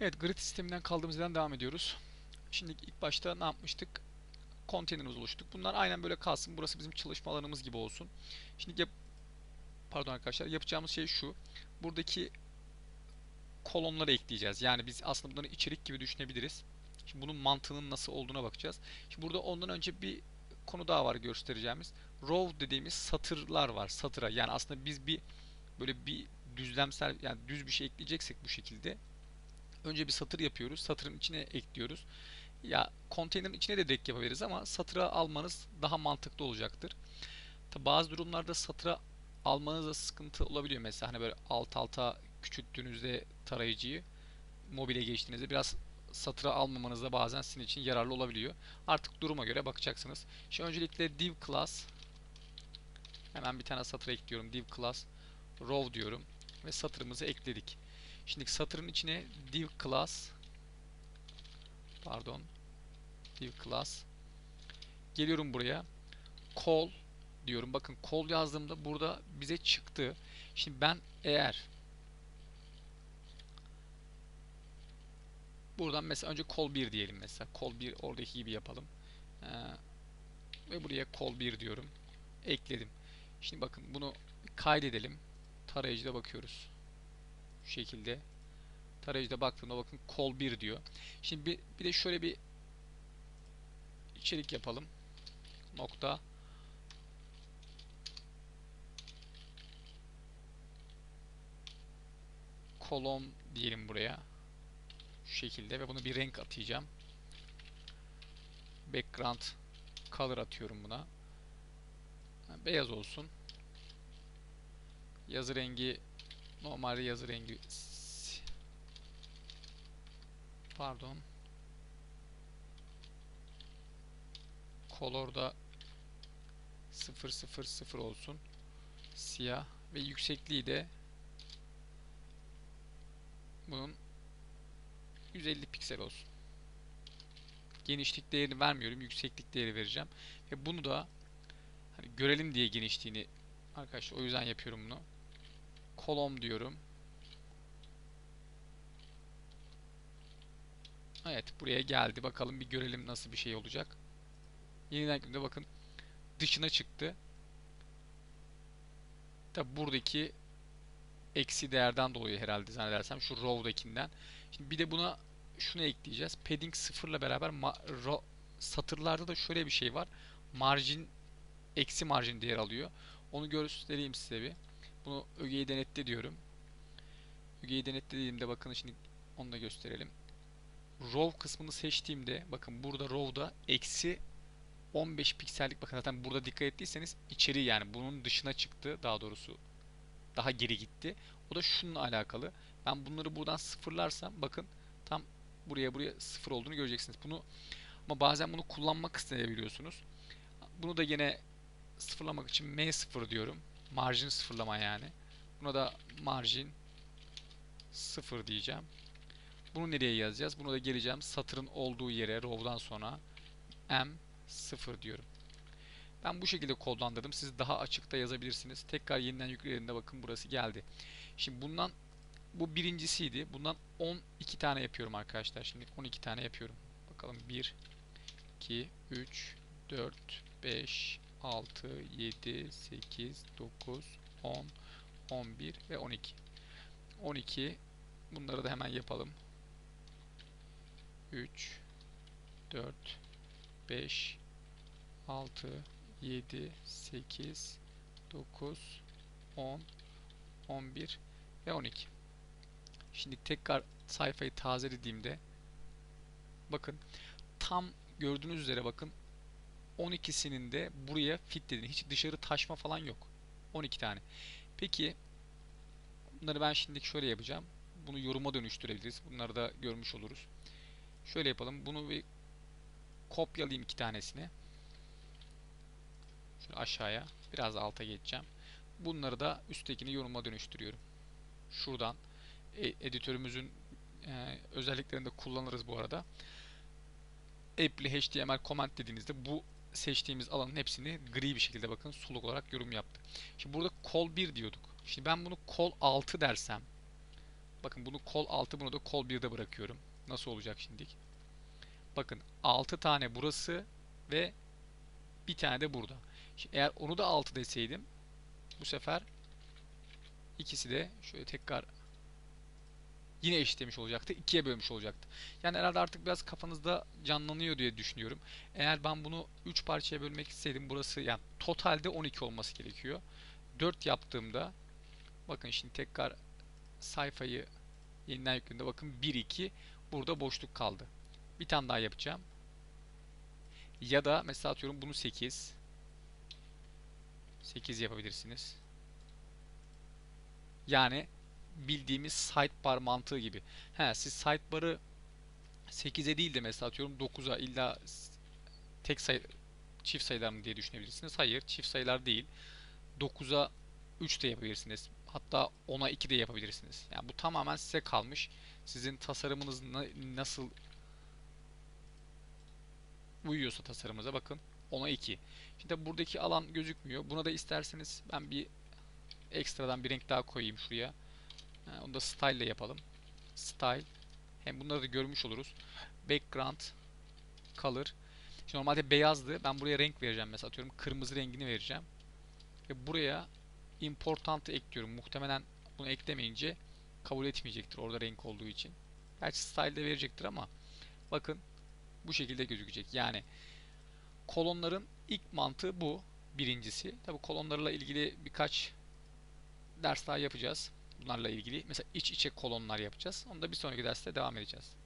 Evet, grid sisteminden kaldığımız yerden devam ediyoruz. Şimdi ilk başta ne yapmıştık? Konteynerimiz oluştuk. Bunlar aynen böyle kalsın. Burası bizim çalışma alanımız gibi olsun. Şimdi yap pardon arkadaşlar, yapacağımız şey şu. Buradaki kolonları ekleyeceğiz. Yani biz aslında bunları içerik gibi düşünebiliriz. Şimdi bunun mantığının nasıl olduğuna bakacağız. Şimdi burada ondan önce bir konu daha var göstereceğimiz. Row dediğimiz satırlar var. Satıra. Yani aslında biz bir böyle bir düzlemsel yani düz bir şey ekleyeceksek bu şekilde önce bir satır yapıyoruz. Satırın içine ekliyoruz. Ya konteynerin içine de direkt yapabiliriz ama satıra almanız daha mantıklı olacaktır. Tabi bazı durumlarda satıra almanızda sıkıntı olabiliyor. Mesela hani böyle alt alta küçülttüğünüzde tarayıcıyı mobile geçtiğinizde biraz satıra almamanız da bazen sizin için yararlı olabiliyor. Artık duruma göre bakacaksınız. Şimdi öncelikle div class hemen bir tane satır ekliyorum. Div class row diyorum ve satırımızı ekledik. Şimdi satırın içine div class pardon div class geliyorum buraya call diyorum. Bakın call yazdığımda burada bize çıktı. Şimdi ben eğer buradan mesela önce call 1 diyelim mesela. Call 1 oradaki gibi yapalım. Ee, ve buraya call 1 diyorum. Ekledim. Şimdi bakın bunu kaydedelim. Tarayıcıda bakıyoruz. Şekilde. Tarayıcıda baktığımda bakın call 1 diyor. Şimdi bir, bir de şöyle bir içerik yapalım. Nokta kolon diyelim buraya. Şu şekilde ve bunu bir renk atayacağım. Background color atıyorum buna. Beyaz olsun. Yazı rengi normal yazı rengi pardon color da 000 olsun. Siyah ve yüksekliği de bunun 150 piksel olsun. Genişlik değerini vermiyorum. Yükseklik değeri vereceğim. Ve bunu da hani görelim diye genişliğini arkadaşlar o yüzden yapıyorum bunu. Kolom diyorum. Evet buraya geldi. Bakalım bir görelim nasıl bir şey olacak. Yeniden günde bakın dışına çıktı. Tabi buradaki eksi değerden dolayı herhalde zannedersem şu row'dakinden. Şimdi bir de buna şunu ekleyeceğiz. Padding 0 ile beraber satırlarda da şöyle bir şey var. Margin eksi margin değer alıyor. Onu göstereyim size bir. Bunu ögeyi denetle diyorum. Ögeyi denetle dediğimde bakın şimdi onu da gösterelim. Row kısmını seçtiğimde bakın burada row'da eksi 15 piksellik bakın zaten burada dikkat ettiyseniz içeri yani bunun dışına çıktı daha doğrusu daha geri gitti. O da şununla alakalı. Ben bunları buradan sıfırlarsam bakın tam buraya buraya sıfır olduğunu göreceksiniz. Bunu ama bazen bunu kullanmak isteyebiliyorsunuz. Bunu da yine sıfırlamak için M0 diyorum. Margin sıfırlama yani. Buna da margin 0 diyeceğim. Bunu nereye yazacağız? Bunu da geleceğim satırın olduğu yere row'dan sonra M0 diyorum. Ben bu şekilde kodlandırdım. Siz daha açıkta yazabilirsiniz. Tekrar yeniden yüklediğinde bakın burası geldi. Şimdi bundan bu birincisiydi. Bundan 12 tane yapıyorum arkadaşlar. Şimdi 12 tane yapıyorum. Bakalım 1 2 3 4 5 6 7 8 9 10 11 ve 12. 12 bunları da hemen yapalım. 3 4 5 6 7 8 9 10 11 ve 12. Şimdi tekrar sayfayı tazelediğimde bakın tam gördüğünüz üzere bakın 12'sinin de buraya fit dedi. Hiç dışarı taşma falan yok. 12 tane. Peki bunları ben şimdi şöyle yapacağım. Bunu yoruma dönüştürebiliriz. Bunları da görmüş oluruz. Şöyle yapalım. Bunu bir kopyalayayım iki tanesini. Şöyle aşağıya. Biraz alta geçeceğim. Bunları da üsttekini yoruma dönüştürüyorum. Şuradan e, editörümüzün e, özelliklerinde kullanırız bu arada. Apply HTML comment dediğinizde bu seçtiğimiz alanın hepsini gri bir şekilde bakın soluk olarak yorum yaptı. Şimdi burada call 1 diyorduk. Şimdi ben bunu call 6 dersem Bakın bunu kol 6 bunu da kol 1'de bırakıyorum. Nasıl olacak şimdi? Bakın 6 tane burası ve bir tane de burada. Şimdi eğer onu da 6 deseydim bu sefer ikisi de şöyle tekrar yine eşitlemiş olacaktı. 2'ye bölmüş olacaktı. Yani herhalde artık biraz kafanızda canlanıyor diye düşünüyorum. Eğer ben bunu 3 parçaya bölmek isteseydim burası yani totalde 12 olması gerekiyor. 4 yaptığımda bakın şimdi tekrar sayfayı yeniden yüklediğimde bakın 1 2 burada boşluk kaldı. Bir tane daha yapacağım. Ya da mesela atıyorum bunu 8 8 yapabilirsiniz. Yani bildiğimiz sidebar mantığı gibi. He, siz sidebar'ı 8'e değil de mesela atıyorum 9'a illa tek sayı çift sayılar mı diye düşünebilirsiniz. Hayır, çift sayılar değil. 9'a 3 de yapabilirsiniz. Hatta 10'a 2 de yapabilirsiniz. Yani bu tamamen size kalmış. Sizin tasarımınız na- nasıl uyuyorsa tasarımıza bakın. 10'a 2. Şimdi buradaki alan gözükmüyor. Buna da isterseniz ben bir ekstradan bir renk daha koyayım şuraya. Ha, onu da style ile yapalım. Style. Hem bunları da görmüş oluruz. Background color. Şimdi normalde beyazdı. Ben buraya renk vereceğim mesela atıyorum kırmızı rengini vereceğim. Ve buraya important'ı ekliyorum. Muhtemelen bunu eklemeyince kabul etmeyecektir orada renk olduğu için. Gerçi style'de verecektir ama bakın bu şekilde gözükecek. Yani kolonların ilk mantığı bu. Birincisi. Tabi kolonlarla ilgili birkaç ders daha yapacağız. Bunlarla ilgili. Mesela iç içe kolonlar yapacağız. Onu da bir sonraki derste devam edeceğiz.